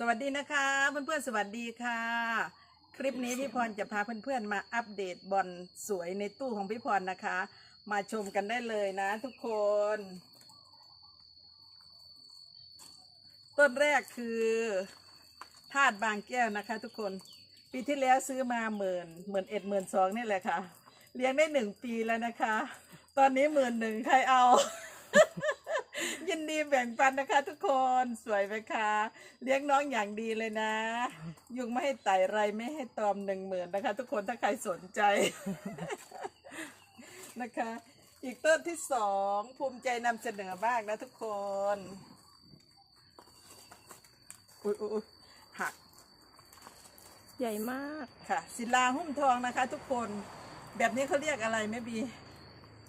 สวัสดีนะคะเพื่อนๆสวัสดีค่ะ คลิปนี้พี่พรจะพาเพื่อนๆมาอัปเดตบอลสวยในตู้ของพี่พรนะคะ มาชมกันได้เลยนะทุกคน ต้นแรกคือธาตุบางแก้วนะคะ ทุกคนปีที่แล้วซื้อมาหมื่นหมื่นเอ็ดหมื่นสองนี่แหละค่ะ เลี้ยงได้หนึ่งปีแล้วนะคะ ตอนนี้หมื่นหนึ่งใครเอา ยินดีแบ่งปันนะคะ ทุกคนสวยไหมคะ เลี้ยงน้องอย่างดีเลยนะ ยุงไม่ให้ไต่ไรไม่ให้ตอมหนึ่งหมื่นนะคะ ทุกคนถ้าใครสนใจ นะคะ อีกต้นที่สองภูมิใจนำเสนอมากนะทุกคนอุ้ยอยอุ๊ยหัก ใหญ่มากค่ะศิลาหุ้มทองนะคะ ทุกคน แบบนี้เขาเรียกอะไรแม่บี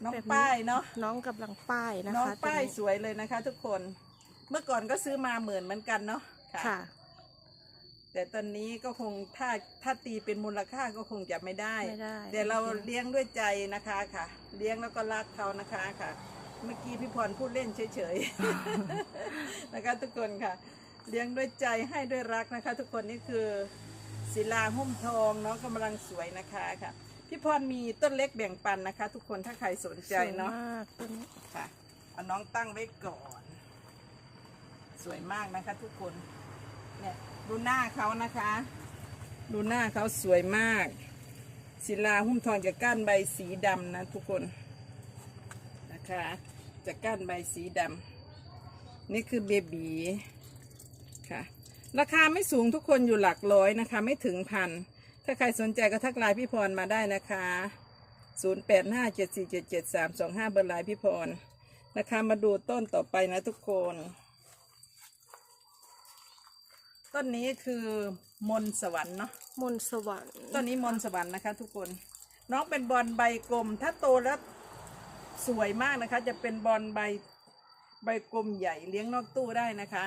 น้องแบบนี้ ป้ายเนาะน้องกำลังป้ายนะคะน้องป้ายตัวนี้สวยเลยนะคะ ทุกคน เมื่อก่อนก็ซื้อมาหมื่นเหมือนกันเนาะค่ะ แต่ตอนนี้ก็คงถ้าถ้าตีเป็นมูลค่าก็คงจะไม่ได้ ไม่ได้แต่เราเลี้ยงด้วยใจนะคะค่ะ เลี้ยงแล้วก็รักเขานะคะค่ะ เมื่อกี้พี่พรพูดเล่นเฉยๆ นะคะ ทุกคนค่ะ เลี้ยงด้วยใจให้ด้วยรักนะคะ ทุกคนนี่คือศิลาหุ้มทองน้องกำลังสวยนะคะค่ะ พี่พรมีต้นเล็กแบ่งปันนะคะ ทุกคนถ้าใครสนใจเนาะสวยมากตัวนี้ค่ะเอาน้องตั้งไว้ก่อน สวยมากนะคะ ทุกคนเนี่ยดูหน้าเขานะคะ ดูหน้าเขาสวยมาก ศิลาหุ้มทองจะก้านใบสีดำนะ ทุกคนนะคะจะก้านใบสีดำนี่คือเบบีค่ะ ราคาไม่สูงทุกคนอยู่หลักร้อยนะคะ ไม่ถึงพัน ถ้าใครสนใจก็ทักไลน์พี่พรมาได้นะคะ 0 8 5 7 4 7 7 3 2 5 เบอร์ไลน์พี่พรนะคะ มาดูต้นต่อไปนะทุกคน ต้นนี้คือมนต์สวรรค์เนาะ มนต์สวรรค์ต้นนี้มนต์สวรรค์นะคะ ทุกคน น้องเป็นบอลใบกลม ถ้าโตแล้วสวยมากนะคะ จะเป็นบอลใบใบกลมใหญ่เลี้ยงนอกตู้ได้นะคะ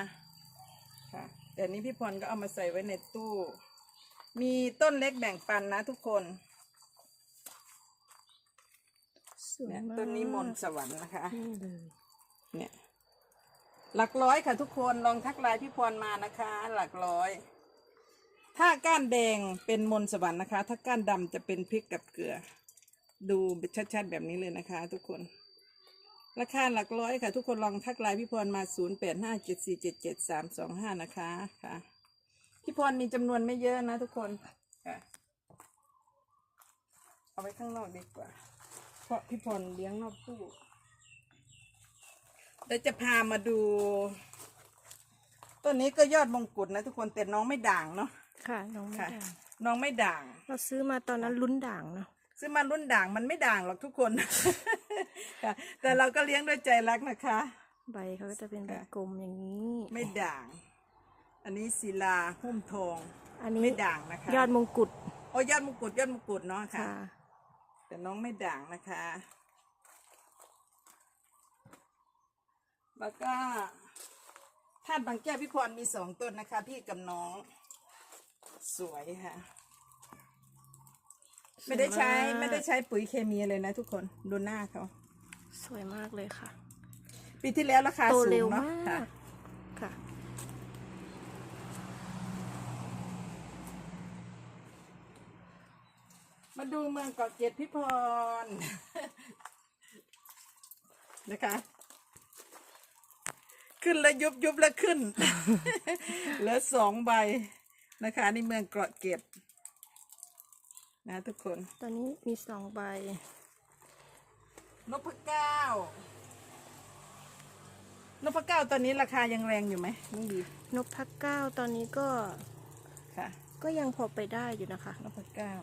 ค่ะแต่นี้พี่พรก็เอามาใส่ไว้ในตู้ มีต้นเล็กแบ่งปันนะทุกคนสวยเนี่ยมากต้นนี้มนต์สวรรค์นะคะ นี่เลยเนี่ยหลักร้อยค่ะทุกคนลองทักไลน์พี่พรมานะคะ หลักร้อย ถ้าก้านแดงเป็นมนต์สวรรค์นะคะ ถ้าก้านดำจะเป็นพริกกับเกลือ ดูชัดๆแบบนี้เลยนะคะ ทุกคน ราคาหลักร้อยค่ะ ทุกคนลองทักไลน์พี่พรมา 0 8 5 7 4 7 7 3 2 5 นะคะค่ะ พี่พรมีจำนวนไม่เยอะนะทุกคนค่ะเอาไว้ข้างนอกดีกว่า เพราะพี่พรเลี้ยงนอกตู้เดี๋ยวจะพามาดูต้นนี้ก็ยอดมงกุฎนะทุกคนแต่น้องไม่ด่างเนาะค่ะน้องไม่ค่ะ ด่างน้องไม่ด่าง เราซื้อมาตอนนั้นลุ้นด่างเนาะซึ่งมันรุ่นด่างมันไม่ด่างหรอกทุกคน ค่ะแต่เราก็เลี้ยงด้วยใจรักนะคะ ใบเขาก็จะเป็นแบบค่ะกลมอย่างนี้ ไม่ด่าง อันนี้ศิลาหุ้มทองอันนี้ไม่ด่างนะคะยอดมงกุฎโอ้ยอดมงกุฎยอดมงกุฎเนาะค่ะค่ะ แต่น้องไม่ด่างนะคะ แล้วก็ธาตุบางแก้วพี่พรมีสองต้นนะคะ พี่กับน้อง สวยค่ะ ไม่ได้ใช้สวยมากไม่ได้ใช้ปุ๋ยเคมีเลยนะทุกคนดูหน้าเขา สวยมากเลยค่ะ ปีที่แล้วราคาโตสูเร็งวเนาะมาค่ะกค่ะ ดูเมืองเกาะเกร็ดพี่พร นะคะ ขึ้นแล้วยุบยุบแล้วขึ้น เหลือสองใบนะคะนี่เมืองเกาะเกร็ดนะทุกคน ตอนนี้มีสองใบนพเก้านพเก้าตอนนี้ราคายังแรงอยู่ไหมน้องบีนกพักเก้าตอนนี้ก็ค่ะ ก็ยังพอไปได้อยู่นะคะนพเก้า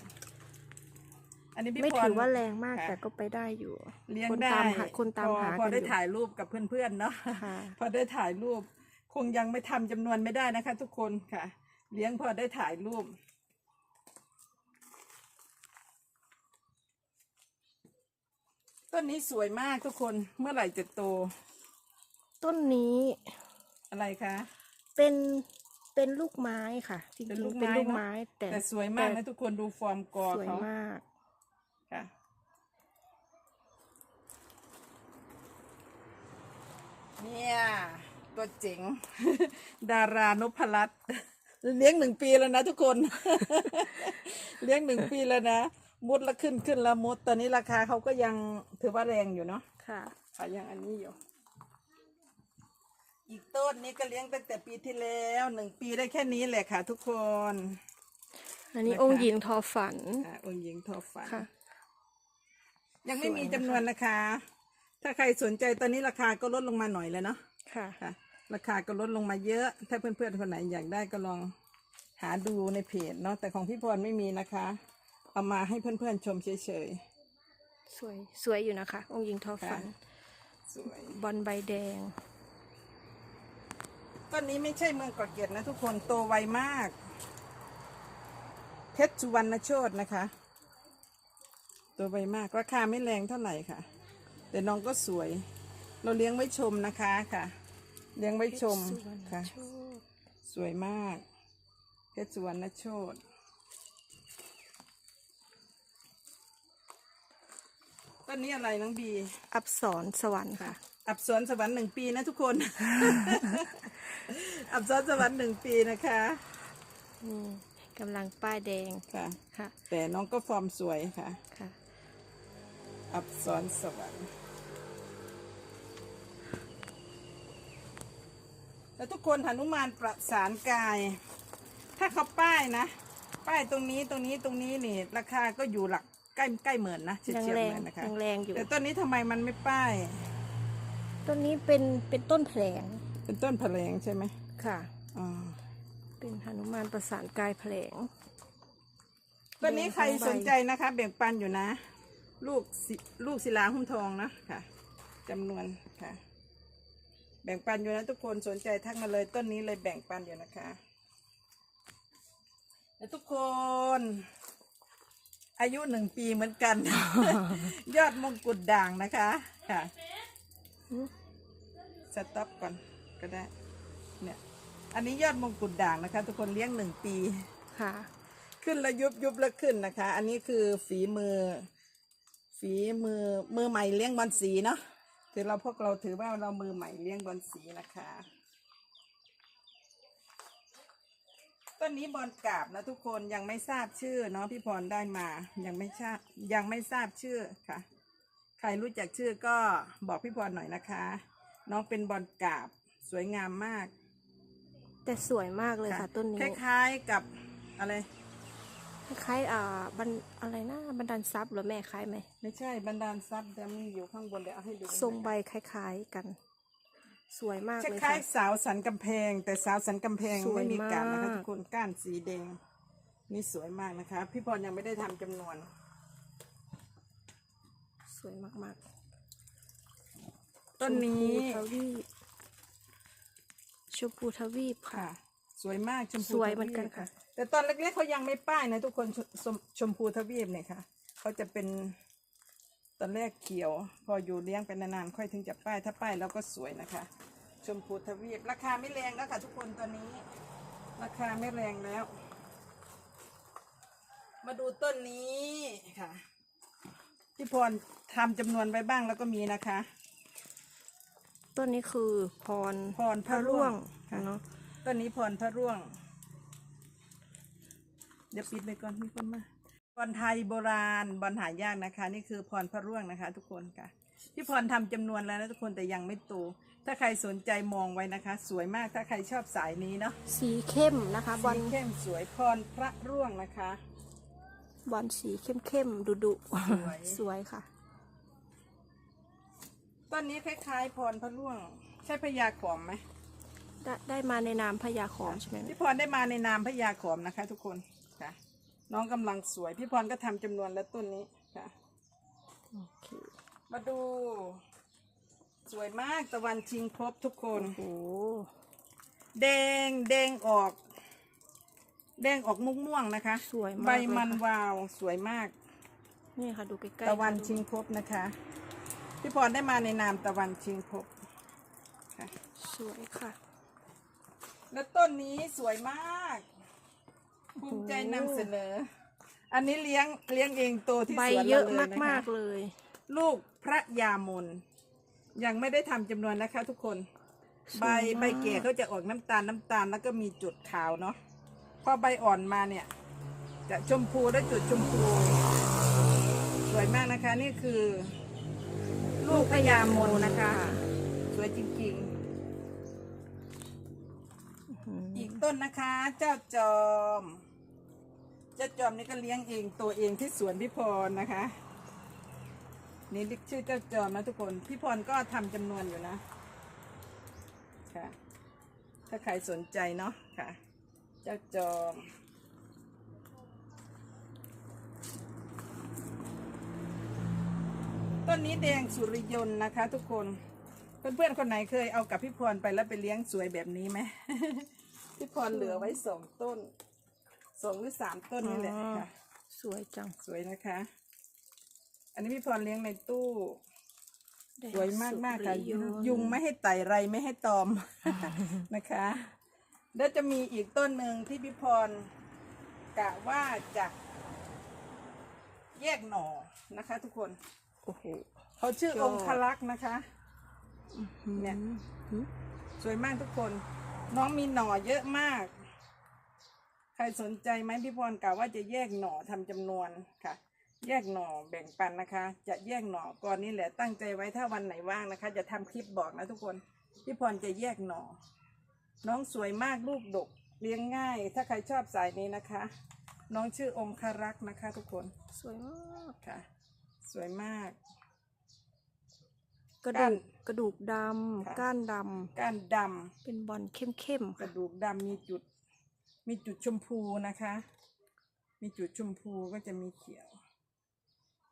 อันนี้พี่ไม่พรถือว่าแรงมากค่ะ แต่ก็ไปได้อยู่ เลี้ยงคนได้ตามหาคนตามพอหาพอกันได้อยู่ ถ่ายรูปกับเพื่อนๆเนาะ ค่ะ พอได้ถ่ายรูป คงยังไม่ทำจำนวนไม่ได้นะคะ ทุกคนค่ะ เลี้ยงพอได้ถ่ายรูป ต้นนี้สวยมากทุกคนเมื่อไหร่จะโตต้นนี้อะไรคะ เป็นเป็นลูกไม้ค่ะจริงเป็นๆลูกไม้ เป็นลูกเนอะไม้แต่แต่สวยมากนะแต่ทุกคนดูฟอร์มกอสวยเขามาก ค่ะเนี่ยตัวเจ๋ง ดารานพรัตน์เลี้ยงหนึ่งปีแล้วนะทุกคน เลี้ยงหนึ่งปีแล้วนะมุดละขึ้นขึ้นละมุดตอนนี้ราคาเขาก็ยังถือว่าแรงอยู่เนาะค่ะขายยังอันนี้อยู่ อีกต้นนี้ก็เลี้ยงตั้งแต่ปีที่แล้วหนึ่งปีได้แค่นี้แหละค่ะ ทุกคน อันนี้นะคะองค์หญิงทอฝันอะองค์หญิงทอฝันค่ะ ยังไม่มีสวยนะคะจำนวนนะคะ ถ้าใครสนใจตอนนี้ราคาก็ลดลงมาหน่อยเลยเนาะค่ะ ค่ะ ราคาก็ลดลงมาเยอะ ถ้าเพื่อนๆคนไหนอยากได้ก็ลองหาดูในเพจเนาะแต่ของพี่พรไม่มีนะคะ เอามาให้เพื่อนๆชมเฉยสวยสวยอยู่นะคะ องค์หญิงทอฝันค่ะๆสวย บอลใบแดง ต้นนี้ไม่ใช่เมืองเกาะเกร็ดนะทุกคนโตไวมาก เพชรสุวรรณโชตนะคะ ตัวไวมากราคาไม่แรงเท่าไหร่ค่ะ แต่น้องก็สวย เราเลี้ยงไว้ชมนะคะค่ะ เลี้ยงไว้ชมค่ะโชคสวยมาก เพชรสุวรรณโชตต้นนี้อะไรน้องบี อับสรสวรรค์ค่ะ อับสรสวรรค์หนึ่งปีนะทุกคน อับสรสวรรค์หนึ่งปีนะคะนี่กำลังป้ายแดงค่ะ ค่ะ แต่น้องก็ฟอร์มสวยค่ะ ค่ะ อับสรสวรรค์แล้วทุกคนหนุมานประสานกาย ถ้าเขาป้ายนะ ป้ายตรงนี้ตรงนี้ตรงนี้นี่ราคาก็อยู่หลักใกล้ใกล้หมื่นนะเฉียดยังเฉียดแรหงมื่นนะคะยังแรงอยู่แต่ต้นนี้ทำไมมันไม่ป้ายต้นนี้เป็นเป็นต้นแผลง เป็นต้นแผลงใช่ไหมค่ะอ๋อเป็นหนุมานประสานกายแผลงต้นนี้ใครแดงทั้งใบสนใจนะคะแบ่งปันอยู่นะ ลูกศิลูกศิลาหุ้มทองนะค่ะจำนวนค่ะ แบ่งปันอยู่นะทุกคนสนใจทักมาเลยต้นนี้เลยแบ่งปันอยู่นะคะและทุกคน อายุหนึ่งปีเหมือนกัน ยอดมงกุฎด่างนะคะค่ะอืมสต็อปก่อนก็ได้ เนี่ย อันนี้ยอดมงกุฎด่างนะคะ ทุกคนเลี้ยงหนึ่งปีค่ะ ขึ้นแล้วยุบยุบแล้วขึ้นนะคะ อันนี้คือฝีมือ ฝีมือมือใหม่เลี้ยงบอลสีเนาะถือเราพวกเราถือว่าเรามือใหม่เลี้ยงบอลสีนะคะ ต้นนี้บอลกราบนะทุกคนยังไม่ทราบชื่อเนาะพี่พรได้มา ยังไม่ทราบยังไม่ทราบชื่อค่ะ ใครรู้จักชื่อก็บอกพี่พรหน่อยนะคะ น้องเป็นบอลกราบสวยงามมาก แต่สวยมากเลยค่ะ ต้นนี้คล้ายๆกับอะไร คล้ายๆอ่าบันอะไรนะบันดาลทรัพย์เหรือแม่คล้ายไหมไม่ใช่บรรดาลทรัพย์แต่มันอยู่ข้างบนเดี๋ยวเอาให้ดูทรงใบคล้าย ๆกัน สวยมากคเลยล้าค่ะ ยๆสาวสันกำแพง แต่สาวสันกำแพงสวยไม่มีการนะคะมากทุกคนก้านสีแดงนี่สวยมากนะคะ พี่พรยังไม่ได้ทำจำนวน สวยมากต้นๆนี้ชมพูทวีปชมพูทวีปค่ะ ค่ะ สวยมากชมพูสวยเหมือนกันทวีปค่ะ แต่ตอนเล็กๆเขายังไม่ป้ายนะทุกคนชชมชมพูทวีปเนี่ยค่ะเขาจะเป็นตอนแรกเขียว พออยู่เลี้ยงไปนานๆค่อยถึงจะป้ายถ้าป้ายแล้วก็สวยนะคะ ชมพูทวีปราคาไม่แรงแล้วค่ะทุกคนตอนนี้ ราคาไม่แรงแล้ว มาดูต้นนี้ค่ะพี่พรทำจำนวนไว้บ้างแล้วก็มีนะคะ ต้นนี้คือพรพรพระร่วงค่ะเนาะต้นนี้พรพระร่วงเดี๋ยวปิดไปก่อนมีคนมาบอลไทยโบราณบอลหายากนะคะ นี่คือพรพระร่วงนะคะ ทุกคนค่ะ พี่พรทำจำนวนแล้วนะทุกคนแต่ยังไม่โตถ้าใครสนใจมองไว้นะคะ สวยมากถ้าใครชอบสายนี้เนาะสีเข้มนะคะบอลสีเข้มสวยพรพระร่วงนะคะ บอลสีเข้มเข้มๆดุดุๆสวยสวยค่ะต้นนี้คล้ายๆพรพระร่วง ใช่พญาขอมไหมได้ได้มาในนามพญาขอมใช่ไหมพี่พรได้มาในนามพญาขอมนะคะ ทุกคน ค่ะ น้องกำลังสวย พี่พรก็ทำจำนวนแล้วต้นนี้ค่ะโอเคมาดู สวยมากตะวันชิงครบทุกคนโอ้โหแดงแดงออก แดงออกมุกม่วงๆนะคะ สวยมากใบเลยมันค่ะวาวสวยมาก นี่ค่ะดูใกล้ๆตะวันค่ะชิงครบนะคะ พี่พรได้มาในนามตะวันชิงครบค่ะสวยค่ะ แล้วต้นนี้สวยมาก ภูมิใจนำเสนอ อันนี้เลี้ยงเลี้ยงเองโตที่ใบสวนเยเราอะเลยนะคะมากๆเลย ลูกพระยามน ยังไม่ได้ทำจำนวนนะคะทุกคน ใบสวยมาก ใบเก๋เขาจะออกน้ำตาลน้ำตาลแล้วก็มีจุดขาวเนาะพอใบอ่อนมาเนี่ย จะชมพูและจุดชมพู สวยมากนะคะ นี่คือ ลูกพญามนนะคะ สวยจริงๆ อีกต้นนะคะ เจ้าจอม เจ้าจอมนี่ก็เลี้ยงเองตัวเองที่สวนพี่พรนะคะ นี่ชื่อเจ้าจอมนะทุกคนพี่พรก็ทำจำนวนอยู่นะค่ะถ้าใครสนใจเนาะค่ะ เจ้าจอมต้นนี้แดงสุริยนต์นะคะ ทุกคนเพื่อนๆคนไหนเคยเอากับพี่พรไปแล้วไปเลี้ยงสวยแบบนี้ไหมพี่พรเหลือไว้สองต้น สองหรือสามต้นนี่แหละค่ะ สวยจังสวยนะคะ อันนี้พี่พรเลี้ยงในตู้แดงสวยมากมากๆค่ะสุรินทร์ยุงไม่ให้ไต่ไรไม่ให้ตอมนะคะ แล้วจะมีอีกต้นหนึ่งที่พี่พรกะว่าจะแยกหน่อนะคะ ทุกคนโอ้โหเขาชื่อชออบงคลักษ์นะคะเนี่ยหืมสวยมากทุกคน น้องมีหน่อเยอะมาก ใครสนใจไหมพี่พรกล่าวว่าจะแยกหน่อทำจำนวนค่ะ แยกหน่อแบ่งปันนะคะ จะแยกหน่อก่อนนี้แหละตั้งใจไว้ถ้าวันไหนว่างนะคะ จะทำคลิปบอกนะทุกคนพี่พรจะแยกหน่อ น้องสวยมากลูกดกเลี้ยงง่าย ถ้าใครชอบสายนี้นะคะ น้องชื่อองคารักษ์นะคะ ทุกคนสวยมากค่ะ สวยมาก กระก้าดูนกกระดูกดค่ะำก้านดก้านดำำเป็นบอลเข้มๆกค่ะ ระดูกดำมีจุด มีจุดชมพูนะคะ มีจุดชมพูก็จะมีเขียว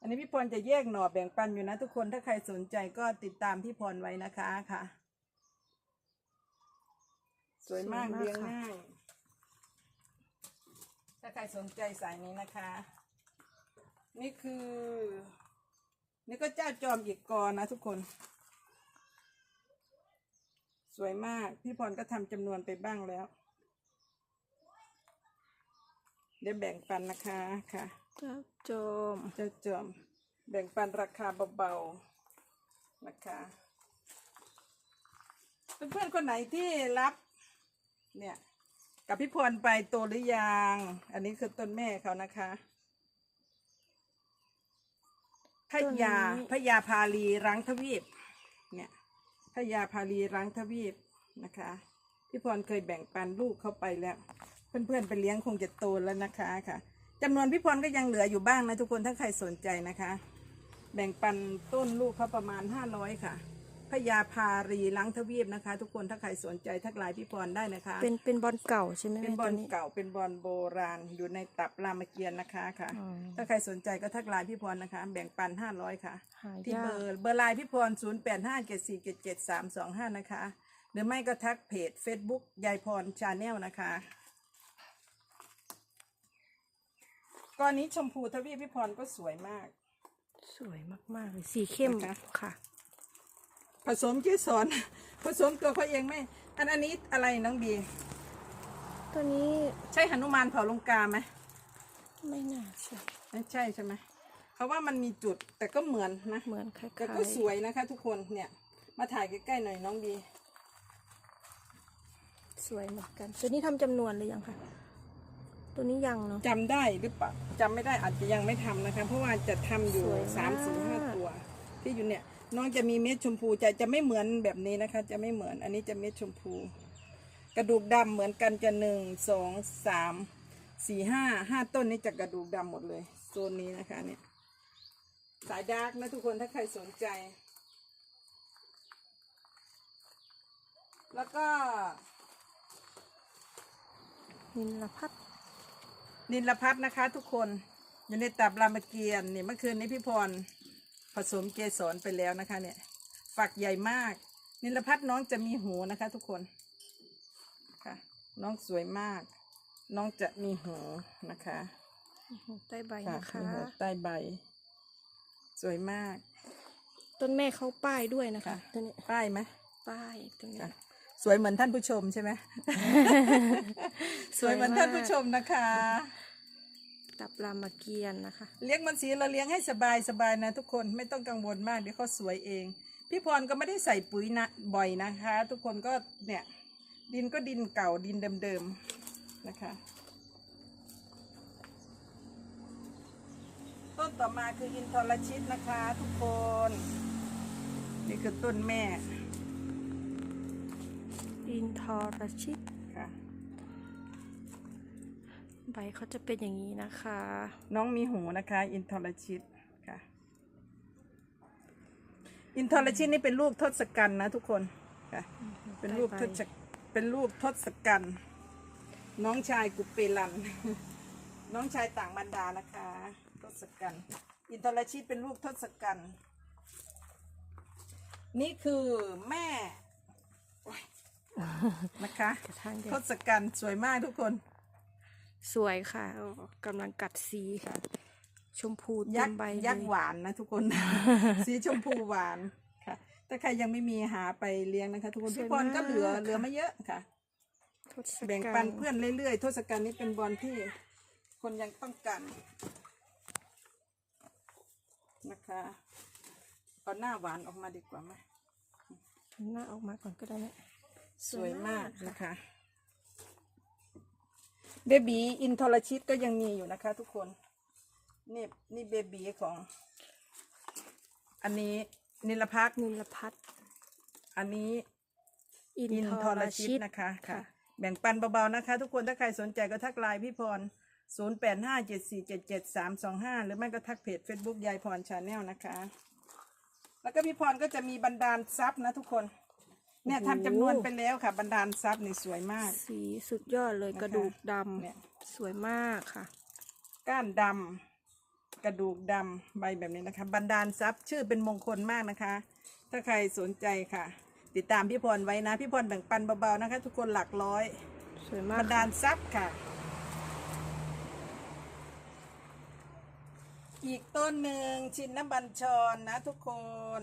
อันนี้พี่พรจะแยกหน่อแบ่งปันอยู่นะทุกคนถ้าใครสนใจก็ติดตามพี่พรไว้นะคะค่ะ สวยมากเลี้ยงง่าย ถ้าใครสนใจสายนี้นะคะ นี่คือ นี่ก็เจ้าจอมอีกกอนะทุกคนสวยมาก พี่พรก็ทำจำนวนไปบ้างแล้ว เดี๋ยวแบ่งปันนะคะค่ะเจ้าโจมเจ้าจอมแบ่งปันราคาเบาๆนะคะเพื่อนๆคนไหนที่รับ เนี่ยกับพี่พรไปโตหรือยัง อันนี้คือต้นแม่เขานะคะพญาพญาพาลีรังทวีป เนี่ยพญาพาลีรังทวีปนะคะ พี่พรเคยแบ่งปันลูกเข้าไปแล้ว เพื่อนๆไปเลี้ยงคงจะโตแล้วนะคะค่ะจำนวนพี่พรก็ยังเหลืออยู่บ้างนะทุกคนถ้าใครสนใจนะคะ แบ่งปันต้นลูกเขาประมาณห้าร้อยค่ะพญาพารีลังทวีปนะคะ ทุกคนถ้าใครสนใจทักไลน์พี่พรได้นะคะ เป็นเป็นบอลเก่าใช่ไหมเป็นแม่บอตัวลนี้เก่าเป็นบอลโบราณอยู่ในตับรามเกียรติ์นะคะค่ะอืมถ้าใครสนใจก็ทักไลน์พี่พรนะคะ แบ่งปันห้าร้อยค่ะหาที่ยาเบอกร์เบอร์ไลน์พี่พรศูนย์แปดห้าเจ็ดสี่เจ็ดเจ็ดสามสองห้านะคะ หรือไม่ก็ทักเพจ Facebook ยายพรชาแนลนะคะ ก้อนนี้ชมพูทวีปพี่พรก็สวยมาก สวยมากๆเลยสีเข้มนะคะค่ะ ผสมเกสรผสมตัวเขาเองไหมอันอันนี้อะไรน้องบี ตัวนี้ใช่หนุมานเผาลงกาไหมไม่น่าใช่ไม่ใช่ใช่ไหมเพราะว่ามันมีจุดแต่ก็เหมือนนะเหมือนคล้ายๆแต่ก็สวยนะคะ ทุกคนเนี่ย มาถ่ายใกล้ๆหน่อยน้องบี สวยเหมือนกันตัวนี้ทำจำนวนหรือยังคะ ตัวนี้ยังเนาะ จำได้หรือเปล่าจำไม่ได้อาจจะยังไม่ทำนะคะ เพราะว่าจะทำอยู่สวยมาก สามสี่ห้าตัว ที่อยู่เนี่ยน้องจะมีเม็ดชมพูจะจะไม่เหมือนแบบนี้นะคะ จะไม่เหมือนอันนี้จะเม็ดชมพู กระดูกดำเหมือนกันจะหนึ่งสองสามสี่ห้าห้าต้นนี้จะกระดูกดำหมดเลยโซนนี้นะคะเนี่ยสายดาร์กนะทุกคนถ้าใครสนใจ แล้วก็ นินลพัดนิ นลพัฒน์นะคะ ทุกคนอยู่ในตับรามเกียรติ์เนี่ยเมื่อคืนนี้พี่พรผสมเกสรไปแล้วนะคะ เนี่ย ฝักใหญ่มาก นิลพัฒน์น้องจะมีหูนะคะ ทุกคนค่ะ น้องสวยมาก น้องจะมีหูนะคะใต้ใบค่ะนะคะมีหูใต้ใบ สวยมาก ต้นแม่เขาป้ายด้วยนะคะค่ะตัวนี้ป้ายไหมป้ายตรงนี้ค่ะ สวยเหมือนท่านผู้ชมใช่ไหม สวยเหมือนท่านผู้ชมนะคะ ตับรามเกียรติ์นะคะ เลี้ยงมันสีเราเลี้ยงให้สบายสบายนะทุกคนไม่ต้องกังวลมากเดี๋ยวเขาสวยเอง พี่พรก็ไม่ได้ใส่ปุ๋ยนะบ่อยนะคะ ทุกคนก็เนี่ย ดินก็ดินเก่าดินเดิมๆนะคะ ต้นต่อมาคืออินทรชิตนะคะ ทุกคน นี่คือต้นแม่ อินทรชิตค่ะ ใบเขาจะเป็นอย่างนี้นะคะ น้องมีหูนะคะ อินทรชิตค่ะ อินทรชิตนี่เป็นลูกทศกัณฐ์นะทุกคนค่ะ เป็นลูกทศเป็นลูกทศกัณฐ์น้องชายกุเปลัน น้องชายต่างบรรดานะคะ ทศกัณฐ์อินทรชิตเป็นลูกทศกัณฐ์นี่คือแม่โอ๊ย นะคะกระทั่งเดียทวศกัณฐ์สวยมากทุกคน สวยค่ะอ๋อกำลังกัดสีค่ะชมพูเต็ยักมษ์ใบเลยยักษ์หวานนะทุกคน สีชมพูหวานค่ะ ถ้าใครยังไม่มีหาไปเลี้ยงนะคะ ทุกคนพี่พรก็เหลือเหลือไม่เยอะค่ะ ทศกัณฐ์แบ่งปันเพื่อนเรื่อยๆทศกัณฐ์นี้เป็นบอลที่คนยังต้องการนะคะเอาหน้าหวานออกมาดีกว่าไหมหน้าออกมาก่อนก็ได้ไหม สวยมากนะคะเบบีอินทรชิตก็ยังมีอยู่นะคะ ทุกคน นี่นี่เบบีของ อันนี้นิลพักษ์นิลพัฒน์อันนี้อินอินททรรชิชิตตนะคะค่ะค่ะ แบ่งปันเบาๆนะคะ ทุกคนถ้าใครสนใจก็ทักไลน์พี่พร 0 8 5 7 4 7 7 3 2 5 หรือไม่ก็ทักเพจ Facebook ยายพรชาแนลนะคะ แล้วก็พี่พรก็จะมีบันดาลทรัพย์นะทุกคน เนี่ยทำจำนวนไปแล้วค่ะบันดาลทรัพย์นี่สวยมาก สีสุดยอดเลยนะคะกระดูกดเนี่ยำสวยมากค่ะ ก้านดำกระดูกดำใบแบบนี้นะคะบันดาลทรัพย์ชื่อเป็นมงคลมากนะคะ ถ้าใครสนใจค่ะ ติดตามพี่พรไว้นะ พี่พรแบ่งปันเบาๆนะคะ ทุกคนหลักร้อย สวยมากบันดาลทรัพย์ค่ะ อีกต้นหนึ่งชินนบัญชรนะทุกคน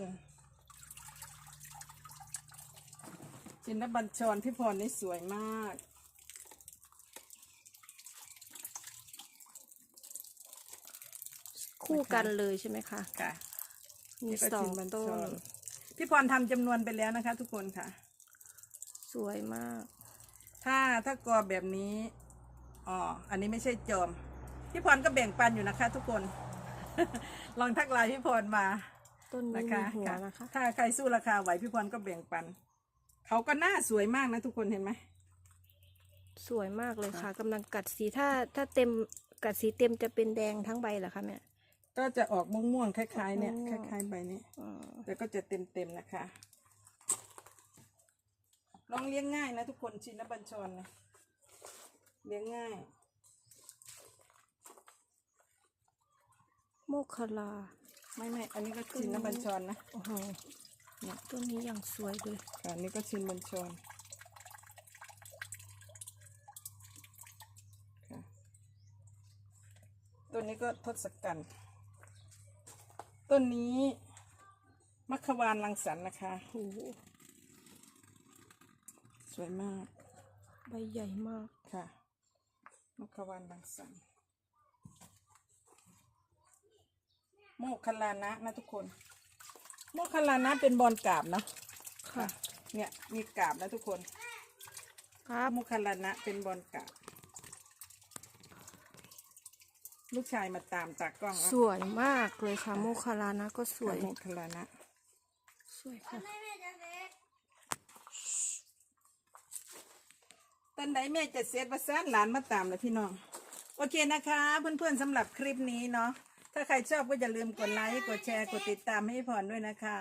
ชินนบัญชรพี่พรนี่สวยมาก คู่กันเลยใช่ไหมคะ ค่ะมีนี่ก็สอชิงนบัญต้ชนรพี่พรทำจำนวนไปแล้วนะคะ ทุกคนค่ะ สวยมาก ถ้าถ้ากอแบบนี้อ๋ออันนี้ไม่ใช่จอม พี่พรก็แบ่งปันอยู่นะคะ ทุกคน ลองทักไลน์พี่พรมาต้นนี้นะมีคะหัวค่ะนะคะ ถ้าใครสู้ราคาไหวพี่พรก็แบ่งปัน เขาก็หน้าสวยมากนะทุกคนเห็นไหม สวยมากเลยค่ะกำลังกัดสีถ้าถ้าเต็มกัดสีเต็มจะเป็นแดงทั้งใบเหรอคะแม่ ก็จะออกม่วงๆคล้ายๆ เนี่ยม่ควงล้ายๆใบนี้อืมแต่ก็จะเต็มๆนะคะ ลองเลี้ยงง่ายนะทุกคนชินบัญชรนะเลี้ยงง่าย โมคคลาไม่ไม่อันนี้ก็ชินบัญชรนะ โอ้โห เนี่ยต้นนี้อย่างสวยเลยค่ะอันนี้ก็ชินบัญชรค่ะต้นนี้ก็ทศกัณฐ์ต้นนี้มัคควานรังสรรค์นะคะโอ้โหสวยมาก ใบใหญ่มากค่ะ มัคควานรังสรรค์โมคคัลลานะนะทุกคน โมคคัลลานะเป็นบอลกราบเนาะค่ะ เนี่ยมีกราบนะทุกคนครับโมคคัลลานะเป็นบอลกราบ ลูกชายมาตามจากกล้องสวยมากเลยค่ะโมคคลานะก็สวย โมคคัลลานะสวยค่ะตอนไหนแม่จะเซตประสานหลานมาตามเลยพี่น้อง โอเคนะคะ เพื่อนๆสำหรับคลิปนี้เนาะ ถ้าใครชอบก็อย่าลืมกดไลค์กดแชร์กดติดตามให้พรด้วยนะคะ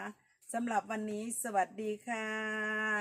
สำหรับวันนี้สวัสดีค่ะ